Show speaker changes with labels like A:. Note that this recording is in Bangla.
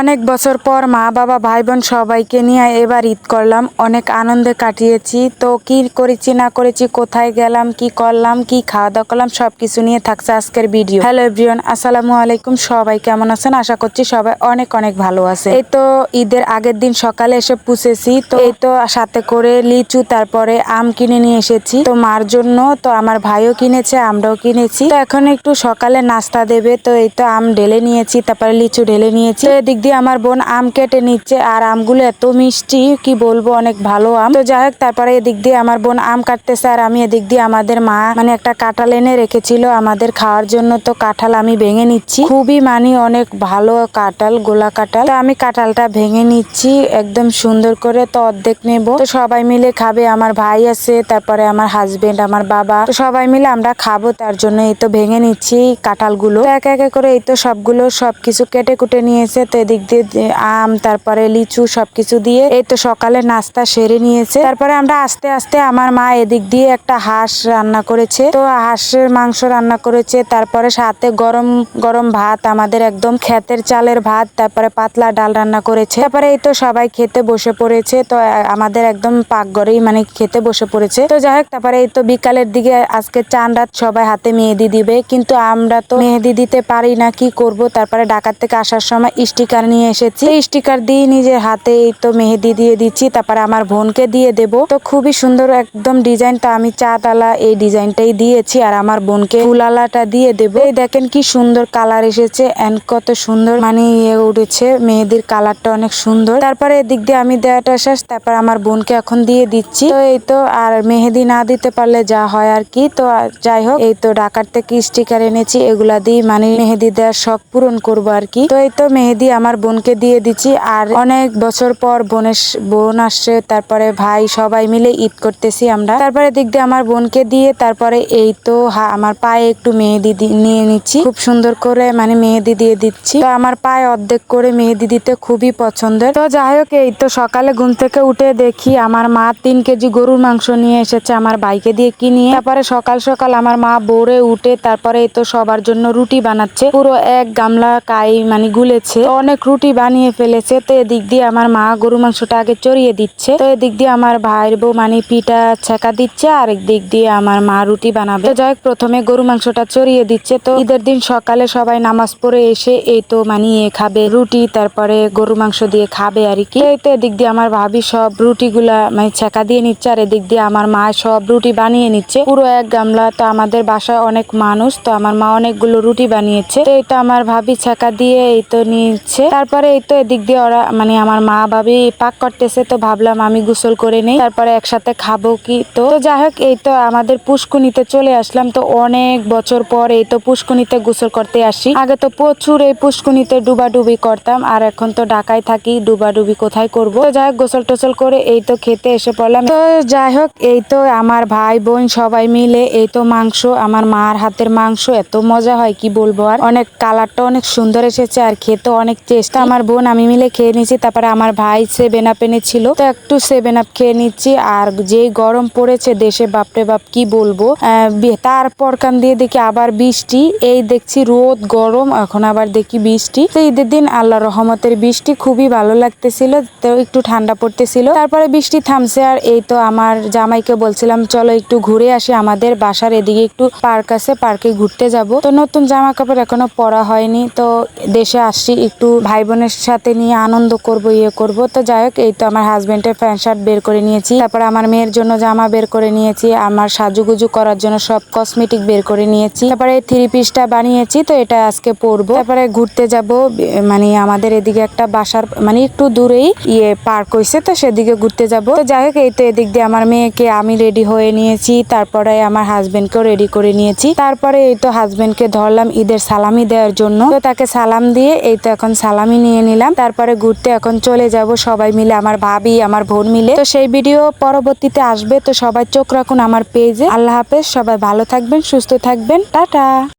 A: অনেক বছর পর মা, বাবা ভাই বোন সবাইকে নিয়ে এবার ঈদ করলাম। অনেক আনন্দে কাটিয়েছি। তো কি করেছি, না করেছি, কোথায় গেলাম, কি করলাম, কি খাওয়া দাওয়া করলাম, সবকিছু নিয়ে থাকছে আজকের ভিডিও। হ্যালো এভরিওয়ান, আসসালামু আলাইকুম। সবাই কেমন আছেন? আশা করছি সবাই অনেক অনেক ভালো আছে। এই তো ঈদের আগের দিন সকালে এসে পুষেছি। তো এই তো সাথে করে লিচু, তারপরে আম কিনে নিয়ে এসেছি। তো মার জন্য তো আমার ভাইও কিনেছে, আমরাও কিনেছি। তো এখন একটু সকালে নাস্তা দেবে। তো এই তো আম ঢেলে নিয়েছি, তারপরে লিচু ঢেলে নিয়েছি। এদিক দিয়ে আমার বোন আম কেটে নিচ্ছে আর আমগুলো এত মিষ্টি, কি বলব, অনেক ভালো আম। তো যাই হোক, তারপরে এদিক দিয়ে আমার বোন আম কাটতেছে আর আমি এদিক দিয়ে আমাদের মা মানে একটা কাঁঠাল এনে রেখেছিল আমাদের খাওয়ার জন্য। তো কাঁঠাল আমি ভেঙে নিচ্ছি। খুবই মানে অনেক ভালো কাঁঠাল, গোলা কাঁঠাল। তো আমি কাঁঠালটা ভেঙে নিচ্ছি, একদম সুন্দর করে তো অর্ধেক নেব। তো সবাই মিলে খাবে, আমার ভাই আছে, তারপরে আমার হাজবেন্ড আমার বাবা। তো সবাই মিলে আমরা খাব, তার জন্য এই তো ভেঙে নিচ্ছি কাঁঠালগুলো। এক একে করে এই তো সবগুলো সবকিছু কেটে কুটে নিয়েছে। তো এদিক দিয়ে আম, তারপরে লিচু সবকিছু দিয়ে এই তো সকালে নাস্তা সেরে নিয়েছে। তারপরে আমরা আস্তে আস্তে আমার মা এদিক দিয়ে একটা হাঁস রান্না করেছে। তো হাঁসের মাংস রান্না করেছে। তারপরে সাথে গরম গরম ভাত, আমাদের একদম ক্ষেতের চালের ভাত, তারপরে পাতলা ডাল রান্না করেছে। তারপরে এই তো সবাই খেতে বসে পড়েছে। তো আমাদের একদম পাকঘরেই মানে খেতে বসে পড়েছে। তো যাই হোক, তারপরে এই তো বিকালের দিকে আজকে চান রাত সবাই হাতে মেহেদি দিবে। কিন্তু আমরা তো মেহেদি দিতে পারি না, কি করব? তারপরে ঢাকার থেকে আসার সময় স্টিকার নিয়ে এসেছি। স্টিকার দিয়ে নিজের হাতে তো মেহেদি দিয়ে দিচ্ছি, তারপরে আমার বোনকে দিয়ে দেব। তো খুবই সুন্দর একদম ডিজাইনটা আমি চাঁদালা এই ডিজাইনটাই দিয়েছি আর আমার বোনকে ফুলালাটা দিয়ে দেব। এই দেখেন কি সুন্দর কালার এসেছে এন্ড কত সুন্দর মানে ইয়ে উঠেছে, মেহেদির কালারটা অনেক সুন্দর। তারপরে এদিক দিয়ে আমি দেওয়াটা শেষ, তারপর আমার বোনকে এখন দিয়ে দিচ্ছি। তো এই তো আর মেহেদি না দিতে পারলে যা হয় আর কি। তো যাই হোক, এই তো ঢাকার থেকে স্টিকার এনেছি, এগুলা দিয়ে মানে মেহেদি দেওয়ার শখ পূরণ করব আর কি। তো এই তো মেহেদি আমার বোনকে দিয়ে দিচ্ছি। আর অনেক বছর পর বোনের বোন আসছে, তারপরে ভাই সবাই মিলে ঈদ করতেছি আমরা। তারপরে দিয়ে আমার বোনকে দিয়ে তারপরে এই তো আমার পায়ে একটু মেহেদি নিয়ে নিচ্ছি। খুব সুন্দর করে মানে মেহেদি দিয়ে দিচ্ছি। তো আমার পায়ে অর্ধেক করে মেহেদি দিতে খুবই পছন্দের। তো যাই হোক, এই তো সকালে ঘুম থেকে উঠে দেখি আমার মা তিন কেজি গরুর মাংস নিয়ে এসেছে আমার ভাইকে দিয়ে কিনিয়ে তারপরে সকাল সকাল আমার মা বোরে উঠে তারপরে এই তো সবার জন্য রুটি বানাচ্ছে। পুরো এক গামলা কাই মানে গুলেছে। অনেক রুটি বানিয়ে ফেলেছে। তো এদিক দিয়ে আমার মা গরু মাংসটা আগে চড়িয়ে দিচ্ছে। তো এদিক দিয়ে আমার ভাইয়ের বউ মানে পিঠা ছেঁকা দিচ্ছে। আর দিক দিয়ে আমার মা রুটি বানাবে। তো যাই প্রথমে গরু মাংসটা চড়িয়ে দিচ্ছে। তো ঈদের দিন সকালে সবাই নামাজ পড়ে এসে এই তো মানে ইয়ে খাবে রুটি, তারপরে গরু মাংস দিয়ে খাবে আর কি। এই তো এদিক দিয়ে আমার ভাবি সব রুটিগুলা মানে ছেঁকা দিয়ে নিচ্ছে। আর এদিক দিয়ে আমার মা সব রুটি বানিয়ে নিচ্ছে। পুরো এক গামলা তো আমাদের বাসায় অনেক মানুষ। তো আমার মা অনেকগুলো রুটি বানিয়েছে। তো তো আমার ভাবি ছেঁকা দিয়ে এই তো নিচ্ছে। তারপরে এই তো এদিক দিয়ে ওরা মানে আমার মা ভাবি পাক করতেছে, তো ভাবলাম আমি গোসল করে নেই। তারপরে একসাথে খাব কি তো। যাই হোক, এই তো আমাদের পুষ্কুনিতে চলে আসলাম। তো অনেক বছর পর এই তো পুষ্কুনিতে গোসল করতে আসি। আগে তো প্রচুর এই পুষ্কুনিতে ডুবাডুবি করতাম, আর এখন তো ঢাকায় থাকি, ডুবাডুবি কোথায় করব? তো যাই হোক, গোসল টোসল করে এই তো খেতে এসে পড়লাম। তো যাই হোক, এই তো আমার ভাই বোন সবাই মিলে এই তো মাংস, আমার মার হাতের মাংস, এত মজা হয়, কি বলব আর? অনেক কালারটা অনেক সুন্দর এসেছে, আর খেতে অনেক টেস্ট আমার বোন, আমি মিলে খেয়ে নিয়েছি। তারপরে আমার ভাই সেভেন আপ এনেছিল তো একটু সেভেন আপ খেয়ে নিচ্ছি। আর যেই গরম পড়েছে দেশে, বাপরে বাপ, কি বলব? তারপর কান দিয়ে দেখি আবার বৃষ্টি। এই দেখছি রোদ, গরম, এখন আবার দেখি বৃষ্টি। তো ঈদের দিন আল্লাহ রহমতের বৃষ্টি খুবই ভালো লাগতেছিল, তো একটু ঠান্ডা পড়তেছিল। তারপরে বৃষ্টি থামছে আর এই তো আমার জামাইকে বলছিলাম, চলো একটু ঘুরে আসি আমাদের বাসার এদিকে একটু পার্ক আছে, পার্কে ঘুরতে যাব। তো নতুন জামা কাপড় এখনও পরা হয়নি। তো দেশে আসছি একটু ভাই বোনের সাথে নিয়ে আনন্দ করব ইয়ে করব। তো যাই হোক, এই তো আমার হাজব্যান্ডের প্যান্ট শার্ট বের করে নিয়েছি। তারপর আমার মেয়ের জন্য জামা বের করে নিয়েছি। আমার সাজুগুজু করার জন্য সব কসমেটিক বের করে নিয়েছি। তারপরে থ্রি পিসটা বানিয়েছি, তো এটা আজকে পরবো। তারপরে ঘুরতে যাব মানে আমাদের এদিকে একটা বাসার মানে একটু দূরেই ইয়ে পার্ক হয়েছে তো সেদিকে ঘুরতে যাব। তো যাই হোক, এই তো এদিক দিয়ে আমার মেয়েকে আমি রেডি হয়ে নিয়েছি। তারপরে আমার হাজব্যান্ডকেও রেডি করে নিয়েছি। তারপরে এই তো হাজব্যান্ডকে ধরলাম ঈদের সালামি দেওয়ার জন্য। তো তাকে সালাম দিয়ে এই তো এখন সালামি নিয়ে নিলাম। তারপরে ঘুরতে এখন চলে যাব সবাই মিলে, আমার ভাবি, আমার বোন মিলে। তো সেই ভিডিও পরবর্তীতে আসবে, তো সবাই চোখ রাখুন আমার পেজে আল্লাহ হাফেজ, সবাই ভালো থাকবেন, সুস্থ থাকবেন। টাটা!